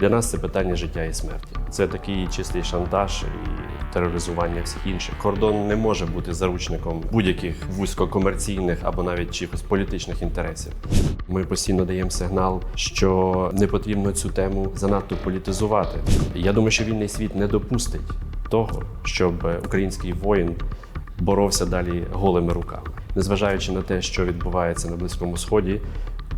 Для нас це питання життя і смерті. Це такий чистий шантаж і тероризування всіх інших. Кордон не може бути заручником будь-яких вузькокомерційних або навіть чихось політичних інтересів. Ми постійно даємо сигнал, що не потрібно цю тему занадто політизувати. Я думаю, що вільний світ не допустить того, щоб український воїн боровся далі голими руками, незважаючи на те, що відбувається на близькому сході.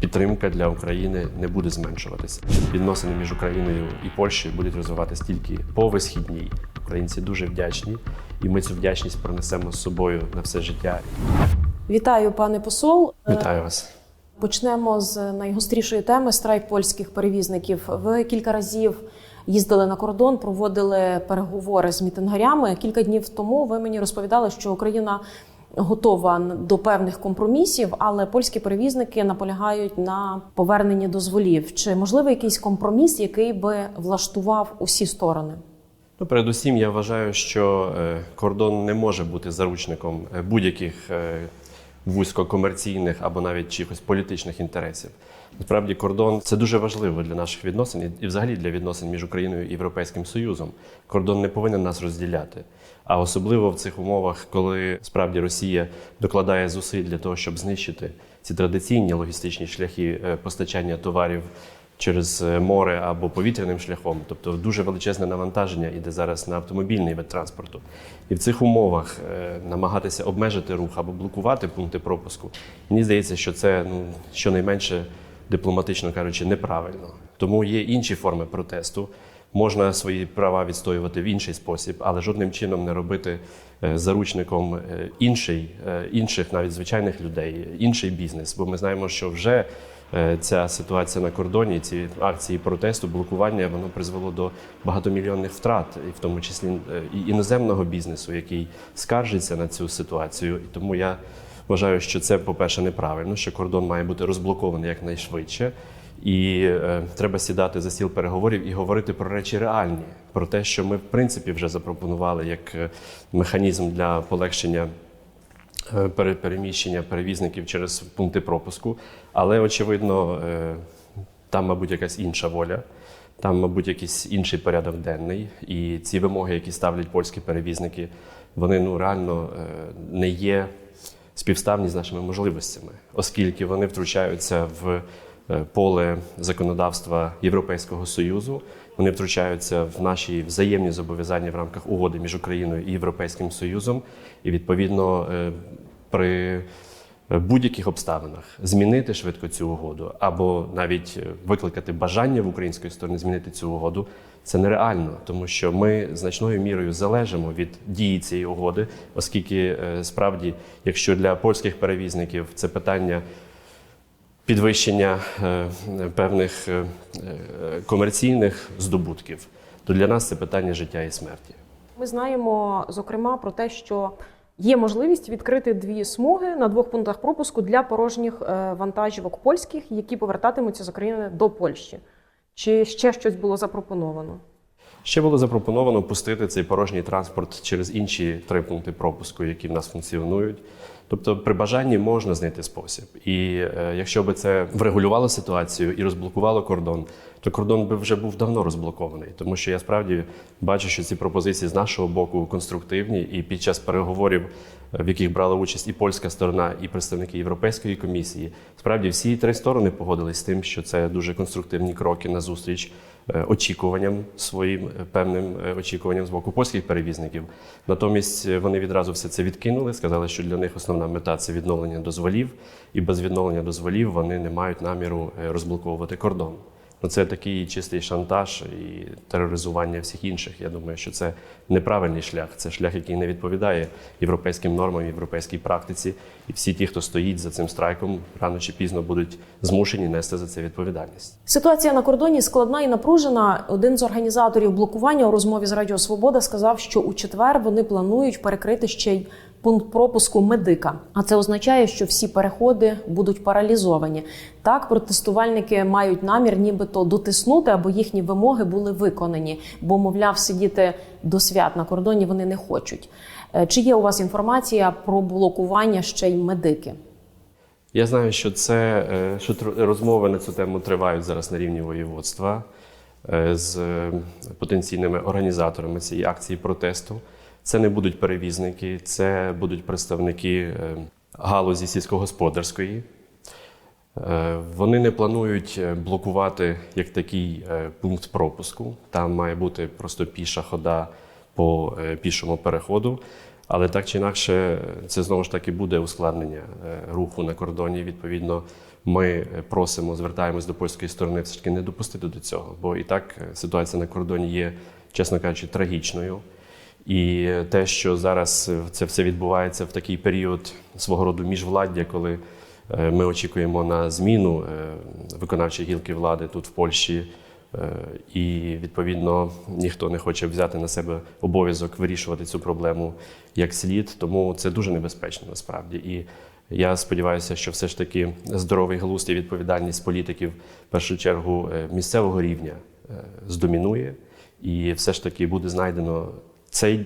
Підтримка для України не буде зменшуватися. Відносини між Україною і Польщею будуть розвиватися тільки по висхідній. Українці дуже вдячні, і ми цю вдячність пронесемо з собою на все життя. Вітаю, пане посол. Вітаю вас. Почнемо з найгострішої теми страйк польських перевізників. Ви кілька разів їздили на кордон, проводили переговори з мітингарями. Кілька днів тому ви мені розповідали, що Україна готова до певних компромісів, але польські перевізники наполягають на поверненні дозволів. Чи можливий якийсь компроміс, який би влаштував усі сторони? Ну, передусім, я вважаю, що е, кордон не може бути заручником е, будь-яких е, вузькокомерційних або навіть чихось політичних інтересів. Насправді, кордон це дуже важливо для наших відносин і- і взагалі для відносин між Україною і Європейським Союзом. Кордон не повинен нас розділяти. А особливо в цих умовах, коли справді Росія докладає зусиль для того, щоб знищити ці традиційні логістичні шляхи е, постачання товарів через е, море або повітряним шляхом, тобто дуже величезне навантаження іде зараз на автомобільний вид транспорту. І в цих умовах е, намагатися обмежити рух або блокувати пункти пропуску, мені здається, що це ну щонайменше дипломатично кажучи, неправильно. Тому є інші форми протесту. Можна свої права відстоювати в інший спосіб, але жодним чином не робити е, заручником е, інший, е, інших, навіть звичайних людей, інший бізнес. Бо ми знаємо, що вже ця ситуація на кордоні, ці акції протесту, блокування, воно призвело до багатомільйонних втрат, і в тому числі і іноземного бізнесу, який скаржиться на цю ситуацію. І тому я вважаю, що це, по-перше, неправильно, що кордон має бути розблокований якнайшвидше. І е, треба сідати за стіл переговорів і говорити про речі реальні, про те, що ми в принципі вже запропонували як е, механізм для полегшення е, переміщення перевізників через пункти пропуску. Але очевидно, е, там, мабуть, якась інша воля, там, мабуть, якийсь інший порядок денний. І ці вимоги, які ставлять польські перевізники, вони ну реально е, не є співставні з нашими можливостями, оскільки вони втручаються в поле законодавства Європейського союзу. Вони втручаються в наші взаємні зобов'язання в рамках угоди між Україною і Європейським Союзом, і відповідно е, при будь-яких обставинах змінити швидко цю угоду, або навіть е, викликати бажання в української сторони змінити цю угоду, це нереально, тому що ми значною мірою залежимо від дії цієї угоди, оскільки е, справді, якщо для польських перевізників це питання підвищення е, певних е, е, комерційних здобутків, то для нас це питання життя і смерті. Ми знаємо зокрема про те, що є можливість відкрити дві смуги на двох пунктах пропуску для порожніх вантажівок польських, які повертатимуться з України до Польщі. Чи ще щось було запропоновано? Ще було запропоновано пустити цей порожній транспорт через інші три пункти пропуску, які в нас функціонують. Тобто, при бажанні можна знайти спосіб. І е, якщо би це врегулювало ситуацію і розблокувало кордон, то кордон би вже був давно розблокований. Тому що я справді бачу, що ці пропозиції з нашого боку конструктивні, і під час переговорів, в яких брала участь і польська сторона, і представники Європейської комісії, справді всі три сторони погодились з тим, що це дуже конструктивні кроки на зустріч е, очікуванням своїм е, певним е, очікуванням з боку польських перевізників. Натомість вони відразу все це відкинули, сказали, що для них основна мета це відновлення дозволів, і без відновлення дозволів вони не мають наміру розблоковувати кордон. Ну, це такий чистий шантаж і тероризування всіх інших. Я думаю, що це неправильний шлях. Це шлях, який не відповідає європейським нормам, європейській практиці. І всі ті, хто стоїть за цим страйком, рано чи пізно будуть змушені нести за це відповідальність. Ситуація на кордоні складна і напружена. Один з організаторів блокування у розмові з Радіо Свобода сказав, що у четвер вони планують перекрити ще й пункт пропуску медика. А це означає, що всі переходи будуть паралізовані. Так, протестувальники мають намір, нібито дотиснути, аби їхні вимоги були виконані, бо, мовляв, сидіти до свят на кордоні вони не хочуть. Е, Чи є у вас інформація про блокування ще й медики? Я знаю, що це е, що розмови на цю тему тривають зараз на рівні воєводства. е, з потенційними організаторами цієї акції протесту. Це не будуть перевізники, це будуть представники е, галузі сільськогосподарської. Е, Вони не планують е, блокувати як такий пункт пропуску. Там має бути просто піша хода по пішому переходу. Але так чи інакше, це знову ж таки буде ускладнення руху на кордоні. Відповідно, ми просимо, звертаємось до польської сторони все ж таки не допустити до цього, бо і так ситуація на кордоні є, чесно кажучи, трагічною. І те, що зараз це все відбувається в такий період свого роду міжвладдя, коли е, ми очікуємо на зміну е, виконавчої гілки влади тут в Польщі, е, і відповідно ніхто не хоче взяти на себе обов'язок вирішувати цю проблему як слід. Тому це дуже небезпечно насправді. І я сподіваюся, що все ж таки здоровий глузд і відповідальність політиків в першу чергу місцевого рівня здомінує, і все ж таки буде знайдено цей е,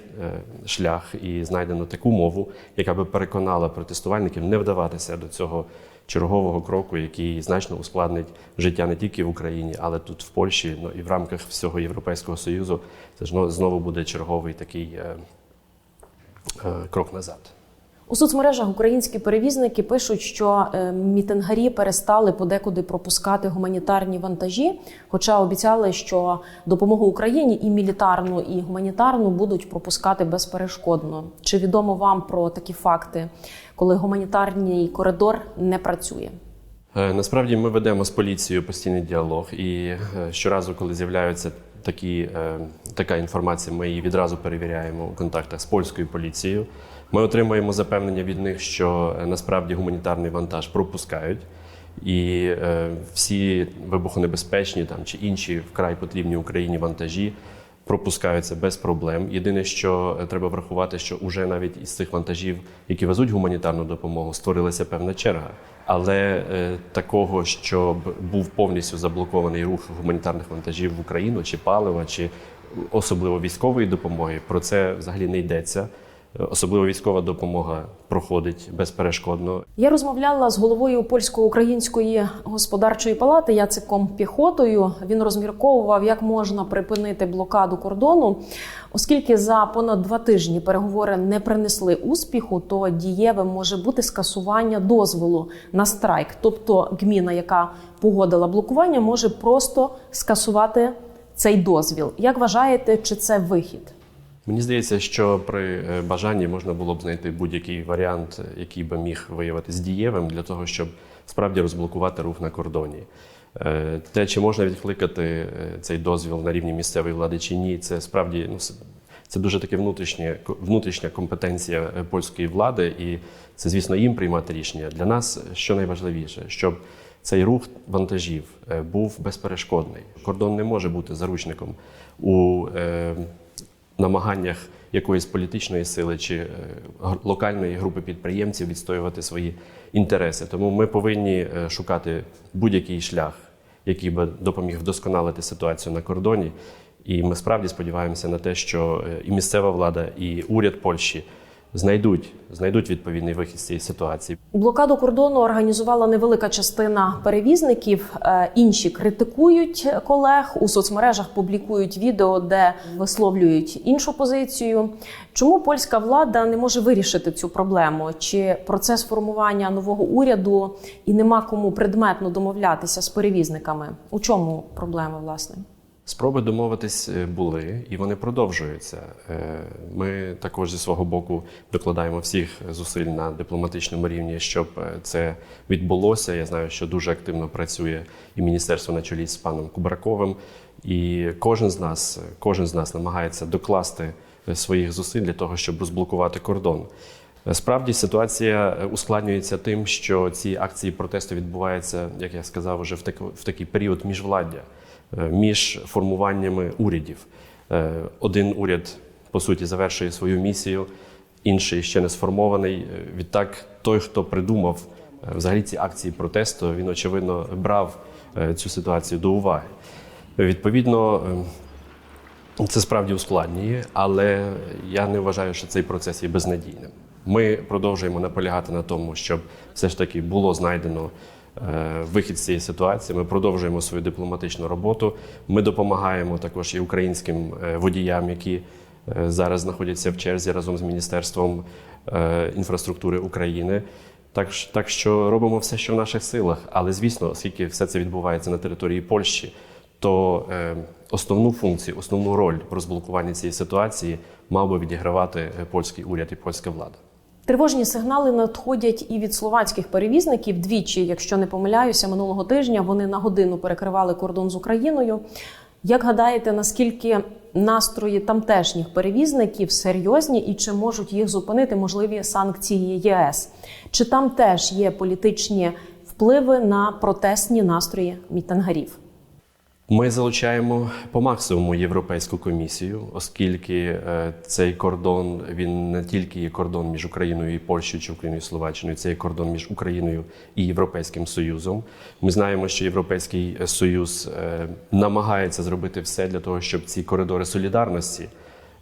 шлях і знайдено таку мову, яка би переконала протестувальників не вдаватися до цього чергового кроку, який значно ускладнить життя не тільки в Україні, але тут в Польщі, ну і в рамках всього Європейського Союзу. Це ж ну, знову буде черговий такий е, е, крок назад. У соцмережах українські перевізники пишуть, що е, мітингарі перестали подекуди пропускати гуманітарні вантажі, хоча обіцяли, що допомогу Україні і мілітарну, і гуманітарну будуть пропускати безперешкодно. Чи відомо вам про такі факти, коли гуманітарний коридор не працює? Е, Насправді ми ведемо з поліцією постійний діалог, і е, щоразу, коли з'являються такі, така інформація, ми її відразу перевіряємо у контактах з польською поліцією. Ми отримуємо запевнення від них, що е, насправді гуманітарний вантаж пропускають, і е, всі вибухонебезпечні там чи інші вкрай потрібні Україні вантажі пропускаються без проблем. Єдине, що е, треба врахувати, що уже навіть із цих вантажів, які везуть гуманітарну допомогу, створилася певна черга. Але е, такого, щоб був повністю заблокований рух гуманітарних вантажів в Україну, чи палива, чи особливо військової допомоги, про це взагалі не йдеться. Особливо військова допомога проходить безперешкодно. Я розмовляла з головою польсько-української господарчої палати Яциком Піхотою. Він розмірковував, як можна припинити блокаду кордону. Оскільки за понад два тижні переговори не принесли успіху, то дієвим може бути скасування дозволу на страйк. Тобто, гміна, яка погодила блокування, може просто скасувати цей дозвіл. Як вважаєте, чи це вихід? Мені здається, що при е, бажанні можна було б знайти будь-який варіант, який би міг виявитися дієвим для того, щоб справді розблокувати рух на кордоні. Е, Те, чи можна відкликати е, цей дозвіл на рівні місцевої влади чи ні, це справді ну, це дуже таке внутрішнє, внутрішня компетенція польської влади, і це, звісно, їм приймати рішення. Для нас що найважливіше, щоб цей рух вантажів був безперешкодний. Кордон не може бути заручником у намаганнях якоїсь політичної сили чи е, локальної групи підприємців відстоювати свої інтереси. Тому ми повинні е, шукати будь-який шлях, який би допоміг вдосконалити ситуацію на кордоні. І ми справді сподіваємося на те, що е, і місцева влада, і уряд Польщі знайдуть, знайдуть відповідний вихід з цієї ситуації. Блокаду кордону організувала невелика частина перевізників. Е, Інші критикують колег у соцмережах, публікують відео, де висловлюють іншу позицію. Чому польська влада не може вирішити цю проблему? Чи процес формування нового уряду і нема кому предметно домовлятися з перевізниками? У чому проблема власне? Спроби домовитись е, були, і вони продовжуються. Е, Ми також зі свого боку докладаємо всіх зусиль на дипломатичному рівні, щоб е, це відбулося. Я знаю, що дуже активно працює і міністерство на чолі з паном Кубраковим. І кожен з нас, кожен з нас намагається докласти своїх зусиль для того, щоб розблокувати кордон. Справді ситуація ускладнюється тим, що ці акції протесту відбуваються, як я сказав, вже в такий період міжвладдя між формуваннями урядів. Е, Один уряд, по суті, завершує свою місію, інший ще не сформований. Е, Відтак, той, хто придумав е, взагалі ці акції протесту, він очевидно брав е, цю ситуацію до уваги. Відповідно, е, це справді ускладнює, але я не вважаю, що цей процес є безнадійним. Ми продовжуємо наполягати на тому, щоб все ж таки було знайдено е, вихід з цієї ситуації. Ми продовжуємо свою дипломатичну роботу. Ми допомагаємо також і українським е, водіям, які е, зараз знаходяться в черзі разом з Міністерством е, інфраструктури України. Так, так що робимо все, що в наших силах. Але звісно, оскільки все це відбувається на території Польщі, то е, основну функцію, основну роль в розблокуванні цієї ситуації мав би відігравати е, польський уряд і польська влада. Тривожні сигнали надходять і від словацьких перевізників. Двічі, якщо не помиляюся, минулого тижня вони на годину перекривали кордон з Україною. Як гадаєте, наскільки настрої тамтешніх перевізників серйозні і чи можуть їх зупинити можливі санкції ЄС? Чи там теж є політичні впливи на протестні настрої мітингарів? Ми залучаємо по максимуму Європейську комісію, оскільки е, цей кордон він не тільки є кордон між Україною і Польщею чи Україною і Словаччиною, це є кордон між Україною і Європейським Союзом. Ми знаємо, що Європейський Союз е, намагається зробити все для того, щоб ці коридори солідарності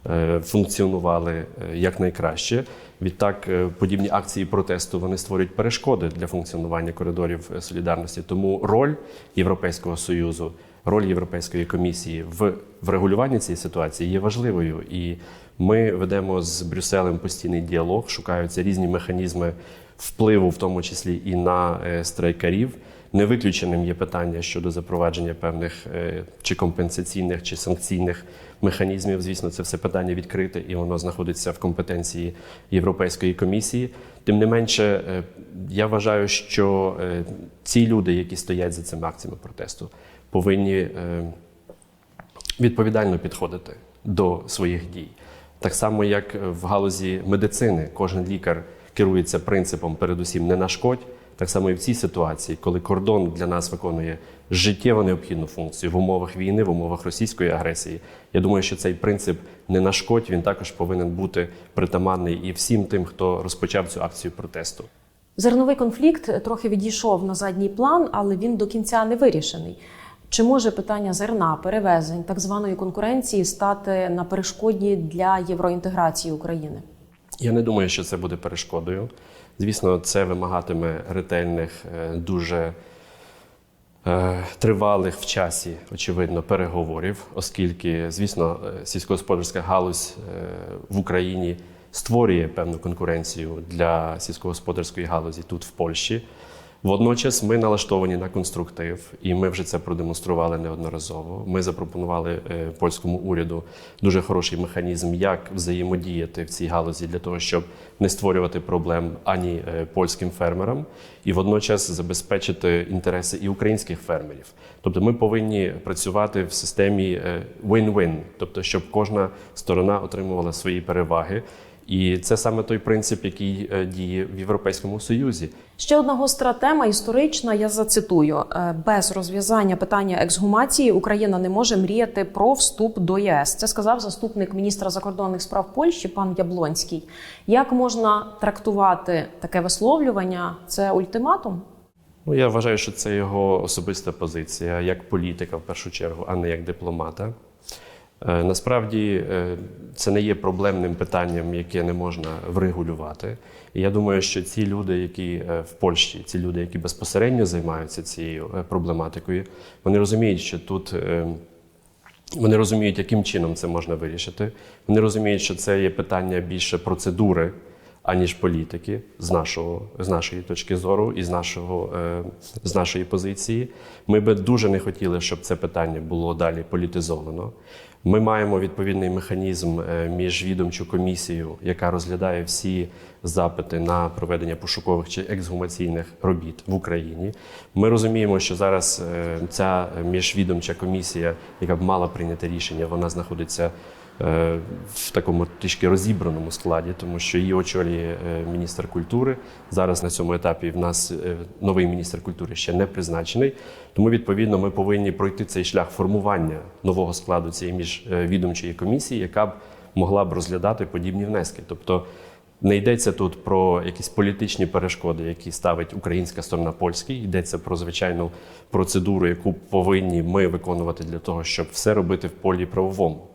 е, функціонували якнайкраще. Відтак, подібні акції протесту вони створюють перешкоди для функціонування коридорів солідарності. Тому роль Європейського союзу, роль Європейської комісії в врегулюванні цієї ситуації є важливою. І ми ведемо з Брюсселем постійний діалог, шукаються різні механізми впливу, в тому числі і на е, страйкарів. Не виключеним є питання щодо запровадження певних е, чи компенсаційних, чи санкційних механізмів. Звісно, це все питання відкрите і воно знаходиться в компетенції Європейської комісії. Тим не менше, е, я вважаю, що ці люди, які стоять за цими акціями протесту, повинні е, відповідально підходити до своїх дій. Так само, як в галузі медицини, кожен лікар керується принципом передусім не нашкодь. Так само і в цій ситуації, коли кордон для нас виконує життєво необхідну функцію в умовах війни, в умовах російської агресії. Я думаю, що цей принцип не нашкодь, він також повинен бути притаманний і всім тим, хто розпочав цю акцію протесту. Зерновий конфлікт трохи відійшов на задній план, але він до кінця не вирішений. Чи може питання зерна, перевезень, так званої конкуренції стати на перешкоді для євроінтеграції України? Я не думаю, що це буде перешкодою. Звісно, це вимагатиме ретельних, е, дуже е, тривалих в часі, очевидно, переговорів, оскільки, звісно, е, сільськогосподарська галузь в Україні створює певну конкуренцію для сільськогосподарської галузі тут в Польщі. Водночас ми налаштовані на конструктив, і ми вже це продемонстрували неодноразово. Ми запропонували е, польському уряду дуже хороший механізм, як взаємодіяти в цій галузі для того, щоб не створювати проблем ані е, польським фермерам, і водночас забезпечити інтереси і українських фермерів. Тобто, ми повинні працювати в системі е, win-win, тобто, щоб кожна сторона отримувала свої переваги. І це саме той принцип, який е, діє в Європейському Союзі. Ще одна гостра тема історична. Я зацитую: Е, без розв'язання питання ексгумації Україна не може мріяти про вступ до ЄС. Це сказав заступник міністра закордонних справ Польщі пан Яблонський. Як можна трактувати таке висловлювання? Це ультиматум? Ну, я вважаю, що це його особиста позиція як політика в першу чергу, а не як дипломата. Е, Насправді е, це не є проблемним питанням, яке не можна врегулювати. І я думаю, що ці люди, які е, в Польщі, ці люди, які безпосередньо займаються цією проблематикою, вони розуміють, що тут. Вони розуміють, яким чином це можна вирішити. Вони розуміють, що це є питання більше процедури, аніж політики, з нашого з нашої точки зору і з нашого е, з нашої позиції. Ми би дуже не хотіли, щоб це питання було далі політизовано. Ми маємо відповідний механізм е, міжвідомчу комісію, яка розглядає всі запити на проведення пошукових чи ексгумаційних робіт в Україні. Ми розуміємо, що зараз е, ця міжвідомча комісія, яка б мала прийняти рішення, вона знаходиться в такому трішки розібраному складі, тому що її очолює е, міністр культури. Зараз на цьому етапі в нас е, новий міністр культури ще не призначений. Тому відповідно ми повинні пройти цей шлях формування нового складу цієї міжвідомчої комісії, яка б могла б розглядати подібні внески. Тобто не йдеться тут про якісь політичні перешкоди, які ставить українська сторона польській. Йдеться про звичайну процедуру, яку повинні ми виконувати для того, щоб все робити в полі правовому.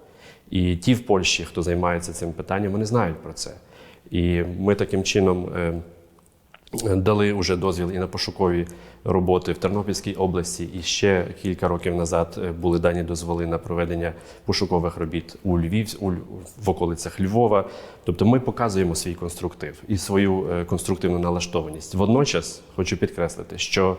І ті в Польщі, хто займається цим питанням, вони знають про це. І ми таким чином е, Дали вже дозвіл і на пошукові роботи в Тернопільській області, і ще кілька років назад е, були дані дозволи на проведення пошукових робіт у Львів, у в околицях Львова. Тобто ми показуємо свій конструктив і свою е, конструктивну налаштованість. Водночас хочу підкреслити, що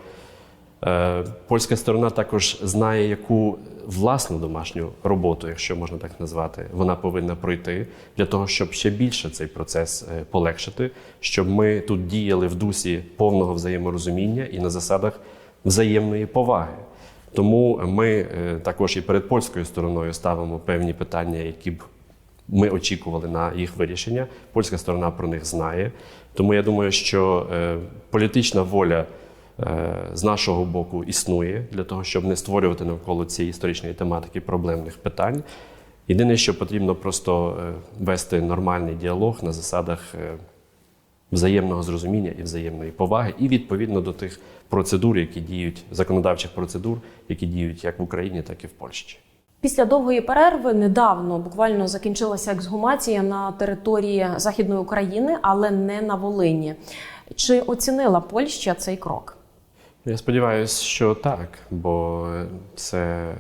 Польська сторона також знає, яку власну домашню роботу, якщо можна так назвати, вона повинна пройти для того, щоб ще більше цей процес е, полегшити, щоб ми тут діяли в дусі повного взаєморозуміння і на засадах взаємної поваги. Тому ми е, також і перед польською стороною ставимо певні питання, які б ми очікували на їх вирішення. Польська сторона про них знає. Тому я думаю, що е, політична воля е, з нашого боку існує для того, щоб не створювати навколо цієї історичної тематики проблемних питань. Єдине, що потрібно просто е, вести нормальний діалог на засадах е, взаємного зрозуміння і взаємної поваги, і відповідно до тих процедур, які діють, законодавчих процедур, які діють як в Україні, так і в Польщі. Після довгої перерви недавно буквально закінчилася ексгумація на території Західної України, але не на Волині. Чи оцінила Польща цей крок? Я сподіваюся, що так, бо це е,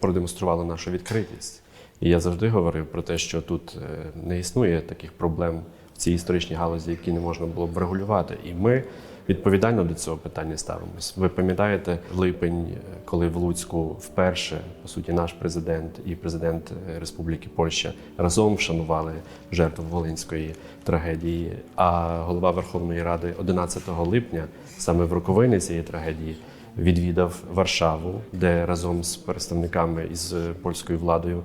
продемонструвало нашу відкритість. І я завжди говорив про те, що тут е, не існує таких проблем в цій історичній галузі, які не можна було б врегулювати. І ми відповідально до цього питання ставимось. Ви пам'ятаєте липень, е, коли в Луцьку вперше, по суті, наш президент і президент Республіки Польща разом вшанували жертву Волинської трагедії. А голова Верховної Ради 11 липня, саме в роковини цієї трагедії, відвідав Варшаву, де разом з представниками із польською владою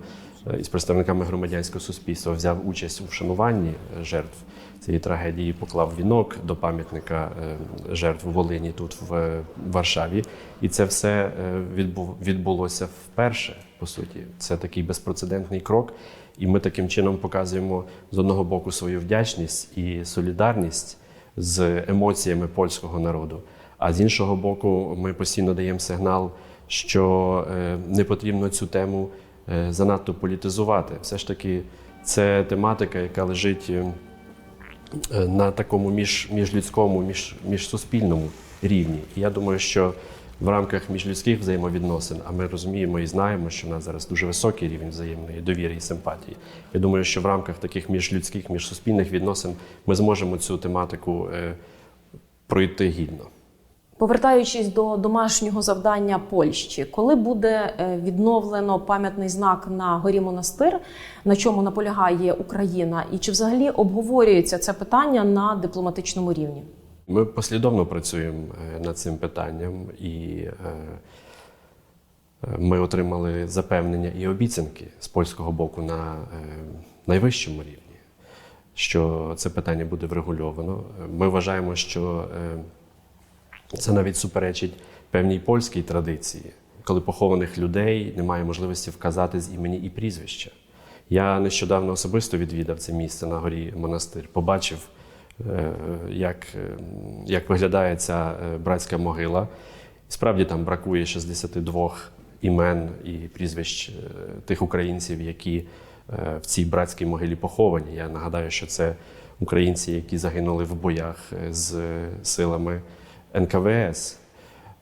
е, із представниками громадянського суспільства взяв участь у вшануванні е, жертв цієї трагедії, поклав вінок до пам'ятника е, жертв Волині тут в Варшаві. І це все відбулося вперше. По суті, це такий безпрецедентний крок. І ми таким чином показуємо з одного боку свою вдячність і солідарність з емоціями польського народу. А з іншого боку, ми постійно даємо сигнал, що е, не потрібно цю тему е, занадто політизувати. Все ж таки, це тематика, яка лежить е, на такому між, міжлюдському, між, міжсуспільному рівні. І я думаю, що в рамках міжлюдських взаємовідносин, а ми розуміємо і знаємо, що в нас зараз дуже високий рівень взаємної довіри і симпатії. Я думаю, що в рамках таких міжлюдських, міжсуспільних відносин ми зможемо цю тематику е, пройти гідно. Повертаючись до домашнього завдання Польщі, коли буде е, відновлено пам'ятний знак на горі монастир, на чому наполягає Україна, і чи взагалі обговорюється це питання на дипломатичному рівні? Ми послідовно працюємо е, над цим питанням, і е, е, ми отримали запевнення і обіцянки з польського боку на найвищому рівні, що це питання буде врегульовано. Ми вважаємо, що це навіть суперечить певній польській традиції, коли похованих людей немає можливості вказати з імені і прізвища. Я нещодавно особисто відвідав це місце на горі монастир, побачив, як, е, як виглядає ця е, братська могила. Справді там бракує 62 імен і прізвищ е, тих українців, які е, в цій братській могилі поховані. Я нагадаю, що це українці, які загинули в боях е, з силами НКВС.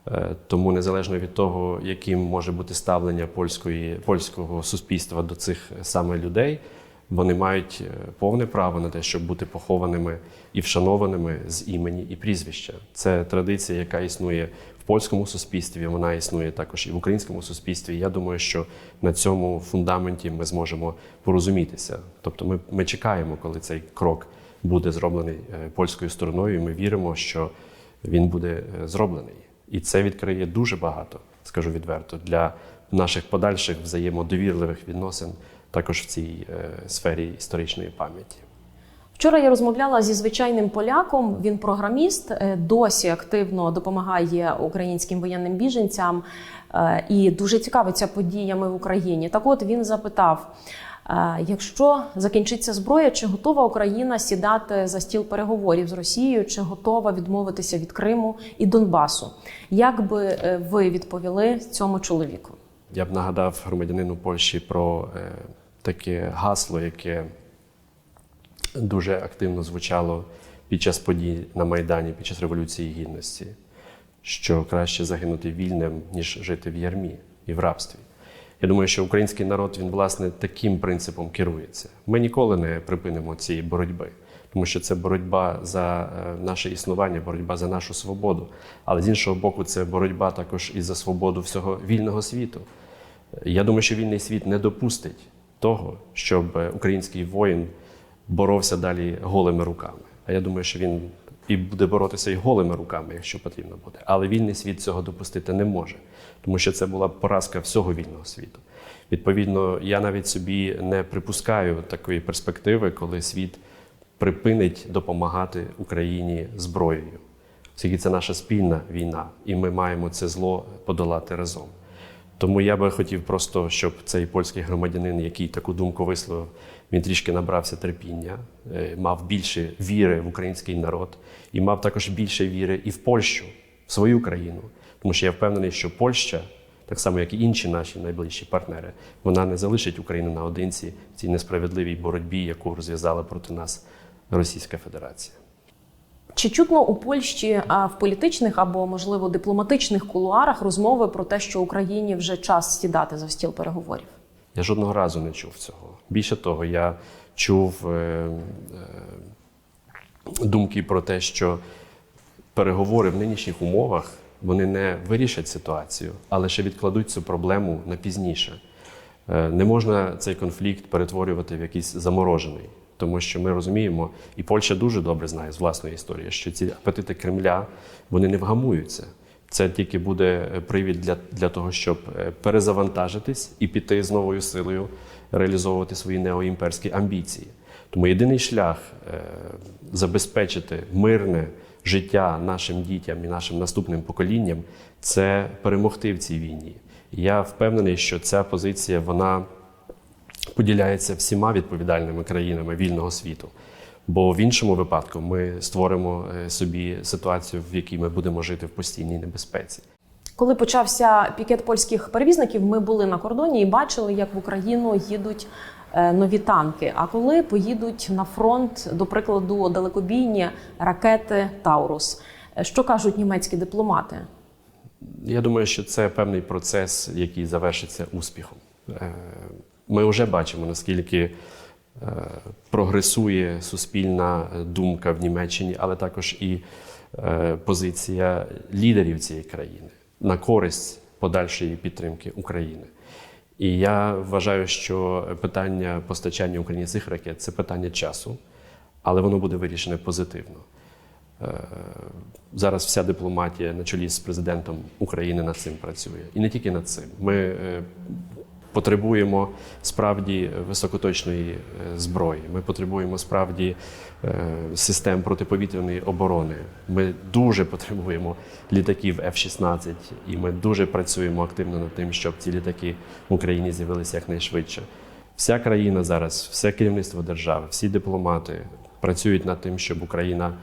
Е, Тому незалежно від того, яким може бути ставлення польської, польського суспільства до цих саме людей, вони мають е, повне право на те, щоб бути похованими і вшанованими з імені і прізвища. Це традиція, яка існує в польському суспільстві, вона існує також і в українському суспільстві. Я думаю, що на цьому фундаменті ми зможемо порозумітися. Тобто, ми, ми чекаємо, коли цей крок буде зроблений е, польською стороною. і Ми віримо, що він буде е, зроблений. І це відкриє дуже багато, скажу відверто, для наших подальших взаємодовірливих відносин також в цій е, сфері історичної пам'яті. Вчора я розмовляла зі звичайним поляком. Він програміст, е, досі активно допомагає українським воєнним біженцям е, і дуже цікавиться подіями в Україні. Так, от він запитав: якщо закінчиться зброя, чи готова Україна сідати за стіл переговорів з Росією, чи готова відмовитися від Криму і Донбасу? Як би ви відповіли цьому чоловіку? Я б нагадав громадянину Польщі про таке гасло, яке дуже активно звучало під час подій на Майдані, під час Революції Гідності, що краще загинути вільним, ніж жити в ярмі і в рабстві. Я думаю, що український народ він власне таким принципом керується. Ми ніколи не припинимо цієї боротьби, тому що це боротьба за е, наше існування, боротьба за нашу свободу. Але з іншого боку, це боротьба також і за свободу всього вільного світу. Я думаю, що вільний світ не допустить того, щоб е, український воїн боровся далі голими руками. А я думаю, що він і буде боротися і голими руками, якщо потрібно буде. Але вільний світ цього допустити не може, тому що це була поразка всього вільного світу. Відповідно, я навіть собі не припускаю такої перспективи, коли світ припинить допомагати Україні зброєю, оскільки це наша спільна війна, і ми маємо це зло подолати разом. Тому я би хотів просто, щоб цей польський громадянин, який таку думку висловив, він трішки набрався терпіння, е, мав більше віри в український народ і мав також більше віри і в Польщу, в свою країну. Тому що я впевнений, що Польща, так само як і інші наші найближчі партнери, вона не залишить Україну наодинці в цій несправедливій боротьбі, яку розв'язала проти нас Російська Федерація. Чи чутно у Польщі в політичних або можливо дипломатичних кулуарах розмови про те, що Україні вже час сідати за стіл переговорів? Я жодного разу не чув цього. Більше того, я чув е, е, думки про те, що переговори в нинішніх умовах вони не вирішать ситуацію, а лише відкладуть цю проблему на пізніше. Е, Не можна цей конфлікт перетворювати в якийсь заморожений, тому що ми розуміємо, і Польща дуже добре знає з власної історії, що ці апетити Кремля вони не вгамуються. Це тільки буде е, привід для, для того, щоб е, перезавантажитись і піти з новою силою реалізовувати свої неоімперські амбіції. Тому єдиний шлях е, забезпечити мирне життя нашим дітям і нашим наступним поколінням це перемогти в цій війні. Я впевнений, що ця позиція вона поділяється всіма відповідальними країнами вільного світу. Бо в іншому випадку ми створимо е, собі ситуацію, в якій ми будемо жити в постійній небезпеці. Коли почався пікет польських перевізників, ми були на кордоні і бачили, як в Україну їдуть е, нові танки. А коли поїдуть на фронт, до прикладу, далекобійні ракети Таурус, Е, що кажуть німецькі дипломати? Я думаю, що це певний процес, який завершиться успіхом. Ми вже бачимо, наскільки е, прогресує суспільна думка в Німеччині, але також і е, позиція лідерів цієї країни на користь подальшої підтримки України. І я вважаю, що питання постачання Україні цих ракет це питання часу, але воно буде вирішене позитивно. Е, Зараз вся дипломатія на чолі з президентом України над цим працює. І не тільки над цим. Ми потребуємо справді високоточної е, зброї. Ми потребуємо справді е, систем протиповітряної оборони. Ми дуже потребуємо літаків F-16, і ми дуже працюємо активно над тим, щоб ці літаки в Україні з'явилися якнайшвидше. Вся країна зараз, все керівництво держави, всі дипломати працюють над тим, щоб Україна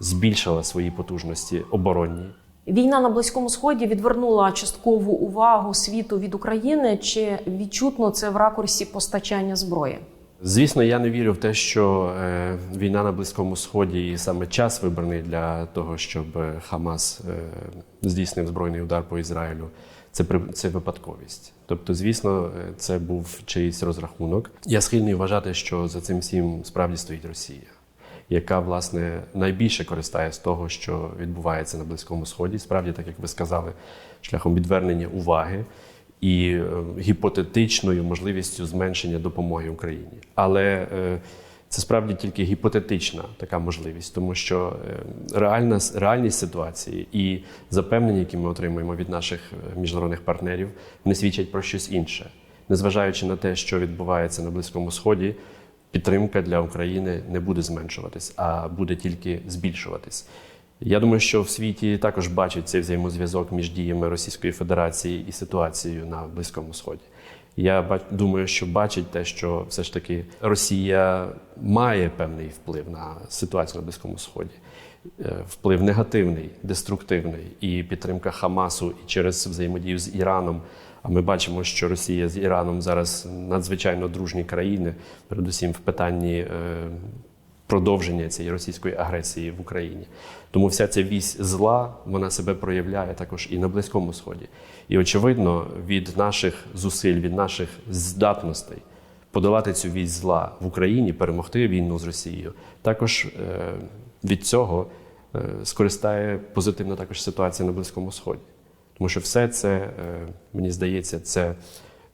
збільшила свої потужності оборонні. Війна на близькому сході відвернула часткову увагу світу від України. Чи відчутно це в ракурсі постачання зброї? Звісно, я не вірю в те, що е, війна на Близькому Сході і саме час вибраний для того, щоб е, Хамас е, здійснив збройний удар по Ізраїлю. Це це випадковість. Тобто, звісно, це був чийсь розрахунок. Я схильний вважати, що за цим всім справді стоїть Росія, яка власне найбільше користає з того, що відбувається на Близькому Сході. Справді, так як ви сказали, шляхом відвернення уваги і е, гіпотетичною можливістю зменшення допомоги Україні. Але е, це справді тільки гіпотетична така можливість, тому що е, реальна реальність ситуації і запевнення, які ми отримуємо від наших міжнародних партнерів, не свідчать про щось інше, незважаючи на те, що відбувається на Близькому Сході. Підтримка для України не буде зменшуватись, а буде тільки збільшуватись. Я думаю, що в світі також бачать цей взаємозв'язок між діями Російської Федерації і ситуацією на Близькому Сході. Я думаю, що бачить те, що все ж таки Росія має певний вплив на ситуацію на Близькому Сході. Е, Вплив негативний, деструктивний, і підтримка Хамасу і через взаємодію з Іраном. А ми бачимо, що Росія з Іраном зараз надзвичайно дружні країни, передусім в питанні е, продовження цієї російської агресії в Україні. Тому вся ця вісь зла вона себе проявляє також і на Близькому Сході. І очевидно, від наших зусиль, від наших здатностей подолати цю вісь зла в Україні, перемогти війну з Росією, також е, від цього е, скористає позитивна також ситуація на Близькому Сході. Тому що все це, е, мені здається, це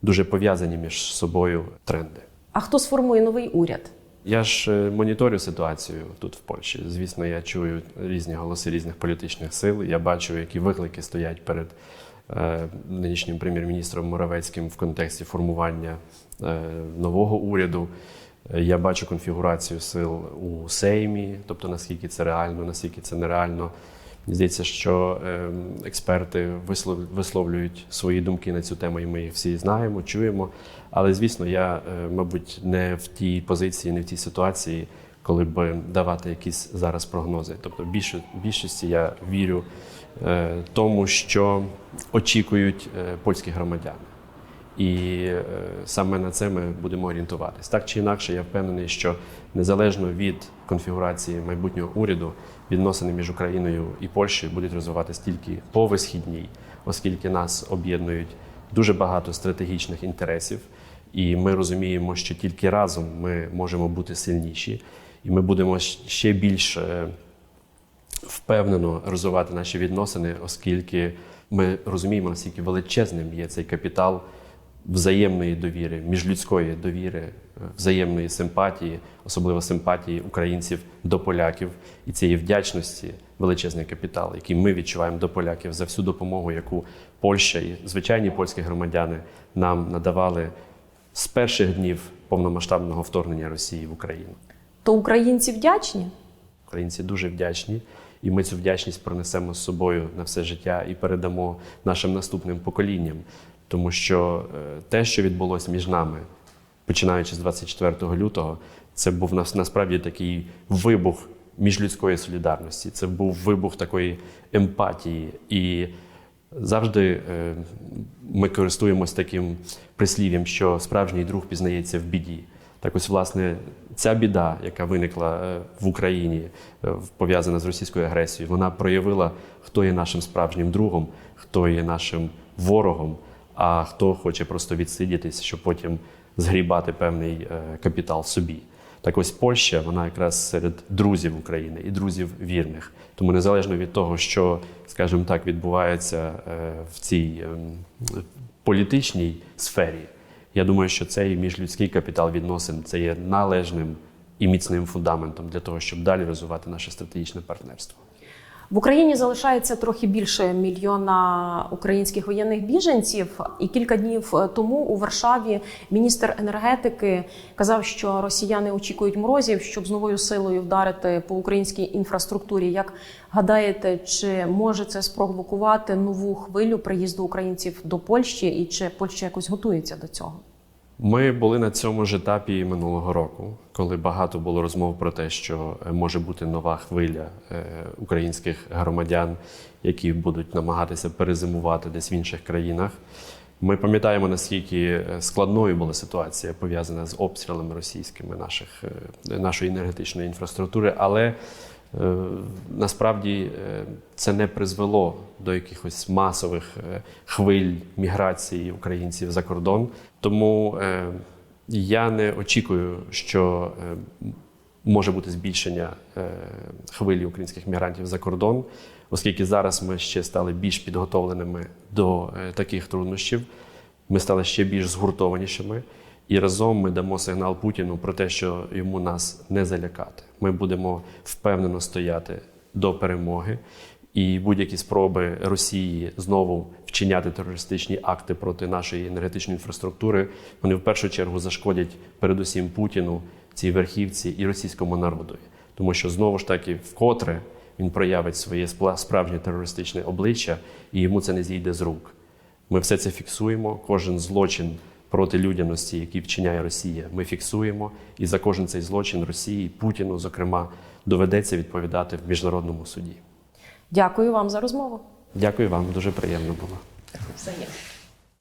дуже пов'язані між собою тренди. А хто сформує новий уряд? Я ж е, моніторю ситуацію тут в Польщі. Звісно, я чую різні голоси різних політичних сил. Я бачу, які виклики стоять перед е, нинішнім прем'єр-міністром Моравецьким в контексті формування нового уряду. Я бачу конфігурацію сил у Сеймі, тобто наскільки це реально, наскільки це нереально. Здається, що е, експерти вислов- висловлюють свої думки на цю тему, і ми їх всі знаємо, чуємо. Але звісно, я, е, мабуть, не в тій позиції, не в тій ситуації, коли б давати якісь зараз прогнози. Тобто, більшості я вірю е, тому, що очікують е, польські громадяни. І е, саме на це ми будемо орієнтуватись. Так чи інакше, я впевнений, що незалежно від конфігурації майбутнього уряду, відносини між Україною і Польщею будуть розвиватися тільки по висхідній, оскільки нас об'єднують дуже багато стратегічних інтересів, і ми розуміємо, що тільки разом ми можемо бути сильніші, і ми будемо ще більше впевнено розвивати наші відносини, оскільки ми розуміємо, наскільки величезним є цей капітал взаємної довіри, міжлюдської довіри, е, взаємної симпатії, особливо симпатії українців до поляків, і цієї вдячності величезний капітал, який ми відчуваємо до поляків за всю допомогу, яку Польща і звичайні польські громадяни нам надавали з перших днів повномасштабного вторгнення Росії в Україну. То українці вдячні? Українці дуже вдячні, і ми цю вдячність пронесемо з собою на все життя і передамо нашим наступним поколінням. Тому що е, те, що відбулося між нами, починаючи з 24 лютого, це був нас- насправді такий вибух міжлюдської солідарності. Це був вибух такої емпатії. І завжди е, ми користуємось таким прислів'ям, що справжній друг пізнається в біді. Так ось, власне, ця біда, яка виникла е, в Україні, пов'язана з російською агресією, вона проявила, хто є нашим справжнім другом, хто є нашим ворогом, а хто хоче просто відсидітись, щоб потім згрібати певний е, капітал собі. Так ось Польща, вона якраз серед друзів України і друзів вірних. Тому незалежно від того, що, скажімо так, відбувається е, в цій ем, політичній сфері, я думаю, що цей міжлюдський капітал відносин це є належним і міцним фундаментом для того, щоб далі розвивати наше стратегічне партнерство. В Україні залишається трохи більше мільйона українських воєнних біженців. І кілька днів е, тому у Варшаві міністр енергетики казав, що росіяни очікують морозів, щоб з новою силою вдарити по українській інфраструктурі. Як гадаєте, чи може це спровокувати нову хвилю приїзду українців до Польщі, і чи Польща якось готується до цього? Ми були на цьому ж етапі минулого року, коли багато було розмов про те, що е, може бути нова хвиля е, українських громадян, які будуть намагатися перезимувати десь в інших країнах. Ми пам'ятаємо, наскільки е, складною була ситуація пов'язана з обстрілами російськими наших, нашої енергетичної інфраструктури, але насправді це не призвело до якихось масових хвиль міграції українців за кордон. Тому е, я не очікую, що е, може бути збільшення е, хвилі українських мігрантів за кордон, оскільки зараз ми ще стали більш підготовленими до е, таких труднощів. Ми стали ще більш згуртованішими, і разом ми дамо сигнал Путіну про те, що йому нас не залякати. Ми будемо впевнено стояти до перемоги, і будь-які спроби Росії знову вчиняти терористичні акти проти нашої енергетичної інфраструктури, вони в першу чергу зашкодять передусім Путіну, цій верхівці і російському народу. Тому що знову ж таки вкотре він проявить своє справжнє терористичне обличчя, і йому це не зійде з рук. Ми все це фіксуємо. Кожен злочин проти людяності, який вчиняє Росія, ми фіксуємо. І за кожен цей злочин Росії, Путіну, зокрема, доведеться відповідати в міжнародному суді. Дякую вам за розмову. Дякую вам, дуже приємно було. Взаємно.